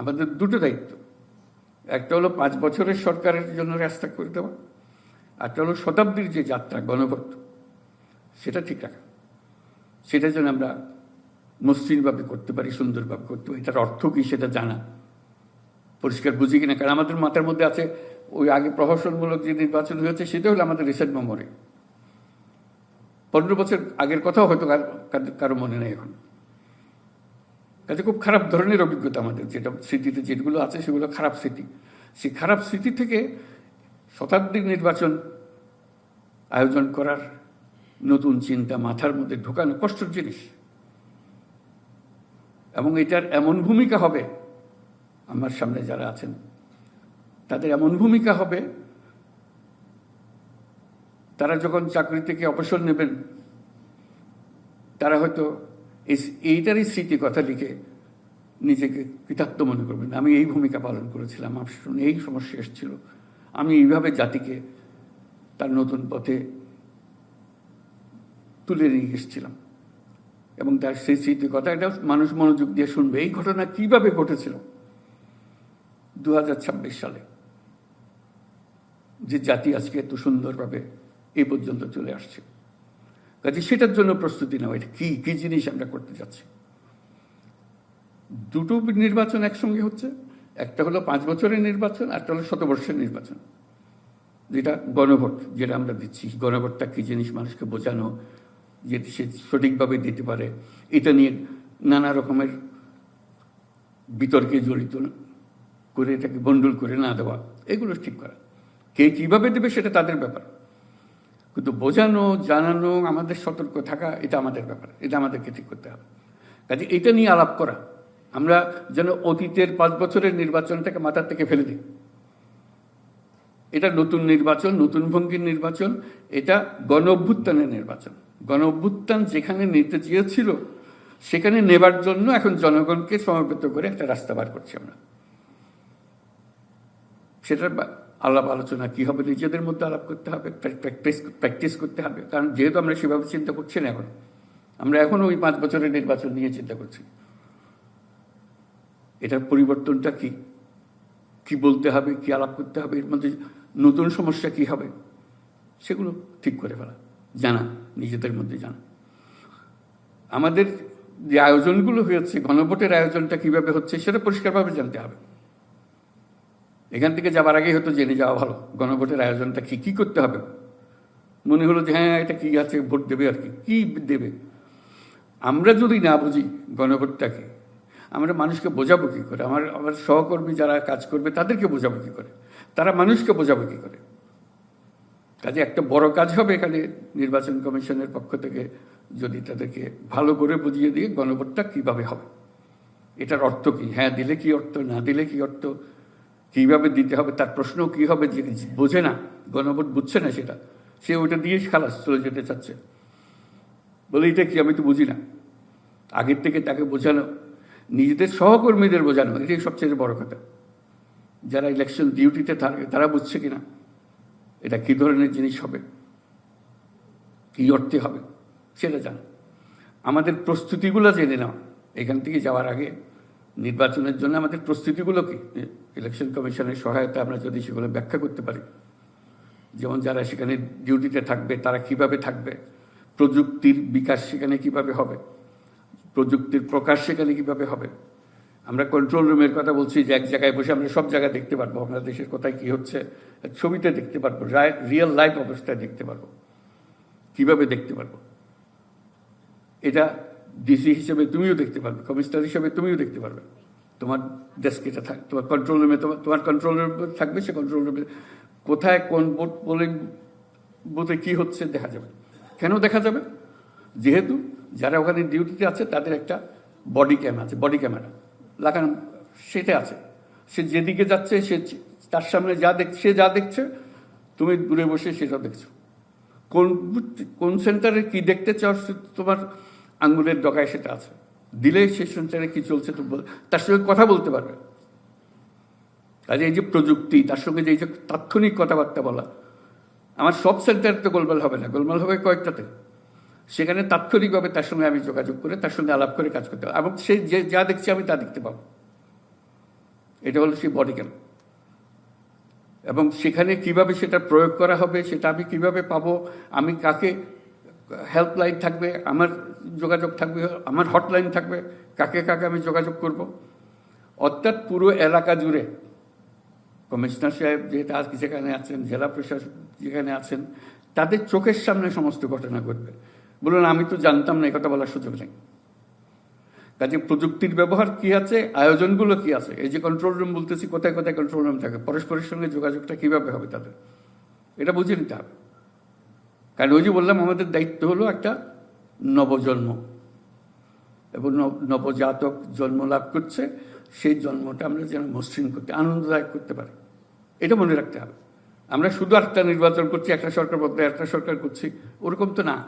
আমাদের দুটো দায়িত্ব। একটা হলো পাঁচ বছরের সরকারের জন্য রাস্তা করে দেওয়া, একটা হলো শতাব্দীর যে যাত্রা, গণভোট, সেটা ঠিক রাখা। সেটা যেন আমরা মসৃণভাবে করতে পারি, সুন্দরভাবে করতে পারি। এটার অর্থ কী সেটা জানা পরিষ্কার বুঝি কিনা? কারণ আমাদের মাথার মধ্যে আছে, ওই আগে প্রহসনমূলক যে নির্বাচন হয়েছে, সেটা হলো আমাদের রিসেন্ট মেমোরি। পনেরো বছর আগের কথাও হয়তো কারও মনে নেই এখন। কাজে খুব খারাপ ধরনের অভিজ্ঞতা আমাদের, যেটা স্মৃতিতে যেগুলো আছে সেগুলো খারাপ স্মৃতি। সেই খারাপ স্মৃতি থেকে শতাব্দীর নির্বাচন আয়োজন করার নতুন চিন্তা মাথার মধ্যে ঢোকানো কষ্টের জিনিস। এবং এটার এমন ভূমিকা হবে, আমার সামনে যারা আছেন, তাদের এমন ভূমিকা হবে, তারা যখন চাকরি থেকে অবসর নেবেন, তারা হয়তো এই- এইটারই স্মৃতি কথা লিখে নিজেকে কৃতার্থ মনে করবেন। আমি এই ভূমিকা পালন করেছিলাম, আমার শুনে এই সমস্যা এসেছিল। আমি এইভাবে জাতিকে তার নতুন পথে তুলে নিয়ে এসেছিলাম। এবং তার সেই স্মৃতি কথা এটা মানুষ মনোযোগ দিয়ে শুনবে। এই ঘটনা কীভাবে ঘটেছিল? দু হাজার ছাব্বিশ সালে যে জাতি আজকে এত সুন্দরভাবে এই পর্যন্ত চলে আসছে। কাজে সেটার জন্য প্রস্তুতি নেওয়া, এটা কী কী জিনিস আমরা করতে যাচ্ছি? দুটো নির্বাচন একসঙ্গে হচ্ছে, একটা হলো পাঁচ বছরের নির্বাচন, একটা হলো শতবর্ষের নির্বাচন। যেটা গণভোট, যেটা আমরা দিচ্ছি। গণভোটটা কী জিনিস মানুষকে বোঝানো, যে সে সঠিকভাবে দিতে পারে, এটা নিয়ে নানা রকমের বিতর্কে জড়িত করে এটাকে বন্ডুল করে না দেওয়া, এগুলো ঠিক করা। কে কীভাবে দেবে সেটা তাদের ব্যাপার। কিন্তু বোঝানো, জানানো, আমাদের সতর্ক থাকা, এটা আমাদের ব্যাপার। এটা আমাদেরকে ঠিক করতে হবে। কাজে এটা নিয়ে আলাপ করা। আমরা যেন অতীতের পাঁচ বছরের নির্বাচনটাকে মাথার থেকে ফেলে দিই। এটা নতুন নির্বাচন, নতুন ভঙ্গির নির্বাচন, এটা গণ অভ্যুত্থানের নির্বাচন। গণ অভ্যুত্থান যেখানে নিতে চেয়েছিল, সেখানে নেবার জন্য এখন জনগণকে সমবেত করে একটা রাস্তা বার করছি আমরা। সেটার বা- আলাপ আলোচনা কি হবে? নিজেদের মধ্যে আলাপ করতে হবে প্র্যাকটিস প্র্যাকটিস করতে হবে। কারণ যেহেতু আমরা সেভাবে চিন্তা করছি না এখন, আমরা এখন ওই পাঁচ বছরের নির্বাচন নিয়ে চিন্তা করছি। এটার পরিবর্তনটা কি? কি বলতে হবে, কি আলাপ করতে হবে, এর মধ্যে নতুন সমস্যা কি হবে? সেগুলো ঠিক করে ফেলা, জানা, নিজেদের মধ্যে জানা। আমাদের যে আয়োজনগুলো হয়েছে, গণভোটের আয়োজনটা কীভাবে হচ্ছে, সেটা পরিষ্কারভাবে জানতে হবে। এখান থেকে যাবার আগেই হয়তো জেনে যাওয়া ভালো। গণভোটের আয়োজনটা কী কী করতে হবে? মনে হলো যে হ্যাঁ এটা কী আছে, ভোট দেবে আর কি। কি দেবে? আমরা যদি না বুঝি গণভোটটাকে, আমরা মানুষকে বোঝাবো কী করে? আমার আমার সহকর্মী যারা কাজ করবে তাদেরকে বোঝাবো কী করে? তারা মানুষকে বোঝাবো কী করে? কাজে একটা বড় কাজ হবে এখানে নির্বাচন কমিশনের পক্ষ থেকে, যদি তাদেরকে ভালো করে বুঝিয়ে দিয়ে গণভোটটা কীভাবে হবে। এটার অর্থ কী? হ্যাঁ দিলে কি অর্থ? না দিলে কি অর্থ? কীভাবে দিতে হবে, তার প্রশ্ন কি হবে, যে বোঝে না, গণভোট বুঝছে না সেটা। সে ওইটা দিয়ে খালাস, চলে যেতে চাচ্ছে। বলে, এটা কি? আমি তো বুঝি না। আগের থেকে তাকে বোঝানো, নিজেদের সহকর্মীদের বোঝানো, এটাই সবচেয়ে বড় কথা। যারা ইলেকশন ডিউটিতে থাকে, তারা বুঝছে কিনা, এটা কি ধরনের জিনিস হবে, কি অর্থে হবে, সেটা জানো। আমাদের প্রস্তুতিগুলো জেনে নাও। এখান থেকে যাওয়ার আগে নির্বাচনের জন্য আমাদের প্রস্তুতিগুলো কি? ইলেকশন কমিশনের সহায়তা আমরা যদি সেগুলো ব্যাখ্যা করতে পারি। যেমন যারা সেখানে ডিউটিতে থাকবে, তারা কীভাবে থাকবে? প্রযুক্তির বিকাশ সেখানে কীভাবে হবে? প্রযুক্তির প্রকাশ সেখানে কীভাবে হবে? আমরা কন্ট্রোল রুমের কথা বলছি যে এক জায়গায় বসে আমরা সব জায়গায় দেখতে পারব, আমরা দেশের কোথায় কি হচ্ছে, ছবিতে দেখতে পারব রিয়েল লাইফ অবস্থায় দেখতে পারব। কীভাবে দেখতে পারব? এটা ডিসি হিসেবে তুমিও দেখতে পারবে, কমিশনার হিসেবে তুমিও দেখতে পারবে। তোমার ডেস্ক এটা থাক, তোমার কন্ট্রোল রুমে তোমার তোমার কন্ট্রোল রুম থাকবে, সে কন্ট্রোল রুমে কোথায় কোন বোট পোলিং বুথে কী হচ্ছে দেখা যাবে। কেন দেখা যাবে? যেহেতু যারা ওখানে ডিউটিতে আছে, তাদের একটা বডি ক্যাম আছে বডি ক্যামেরা লাগানো, সেটা আছে। সে যেদিকে যাচ্ছে, সে তার সামনে যা দেখছে সে যা দেখছে, তুমি দূরে বসে সেটা দেখছ। কোন কোন সেন্টারে কি দেখতে চাও তোমার আঙ্গুলের ডগায় সেটা আছে। দিলেই সেই সেন্টারে কি চলছে তো তার সঙ্গে কথা বলতে পারবে। কাজে এই যে প্রযুক্তি, তার সঙ্গে যে এই যে তাৎক্ষণিক কথাবার্তা বলা, আমার সব সেন্টারে তো গোলমাল হবে না, গোলমাল হবে কয়েকটাতে। সেখানে তাৎক্ষণিকভাবে তার সঙ্গে আমি যোগাযোগ করে, তার সঙ্গে আলাপ করে কাজ করতে হবে এবং সে যে যা দেখছি আমি তা দেখতে পাবো। এটা হলো সেই বডি ক্যাম্প এবং সেখানে কীভাবে সেটা প্রয়োগ করা হবে, সেটা আমি কীভাবে পাবো, আমি কাকে হেল্পলাইন থাকবে, আমার যোগাযোগ থাকবে, আমার হটলাইন থাকবে, কাকে কাকে আমি যোগাযোগ করব। অর্থাৎ পুরো এলাকা জুড়ে কমিশনার সাহেব যেহেতু আজকে যেখানে আছেন, জেলা প্রশাসক যেখানে আছেন, তাদের চোখের সামনে সমস্ত ঘটনা ঘটবে। বলুন, আমি তো জানতাম না কথা বলার সুযোগ নেই। কাজে প্রযুক্তির ব্যবহার কি আছে, আয়োজনগুলো কি আছে? এই যে কন্ট্রোল রুম বলতেছি, কোথায় কোথায় কন্ট্রোল রুম থাকে? পরস্পরের সঙ্গে যোগাযোগটা কীভাবে হবে তাদের? এটা বুঝে নিতে হবে। কারণ ওই যে বললাম, আমাদের দায়িত্ব হলো একটা নবজন্ম। এবং নব- নবজাতক জন্ম লাভ করছে, সেই জন্মটা আমরা যেন মসৃণ করতে, আনন্দদায়ক করতে পারি। এটা মনে রাখতে হবে। আমরা শুধু একটা নির্বাচন করছি, একটা সরকার বদলে একটা সরকার করছি, ওরকম তো না।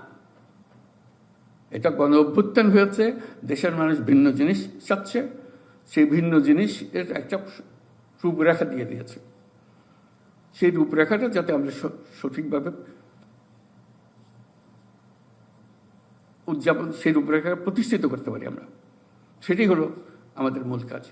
এটা গণ অভ্যুত্থান হয়েছে, দেশের মানুষ ভিন্ন জিনিস চাচ্ছে, সেই ভিন্ন জিনিস এর একটা রূপরেখা দিয়ে দিয়েছে। সেই রূপরেখাটা যাতে আমরা সঠিকভাবে উদযাপন সেই রূপরেখা প্রতিষ্ঠিত করতে পারি আমরা। সেটাই হলো আমাদের মূল কাজ।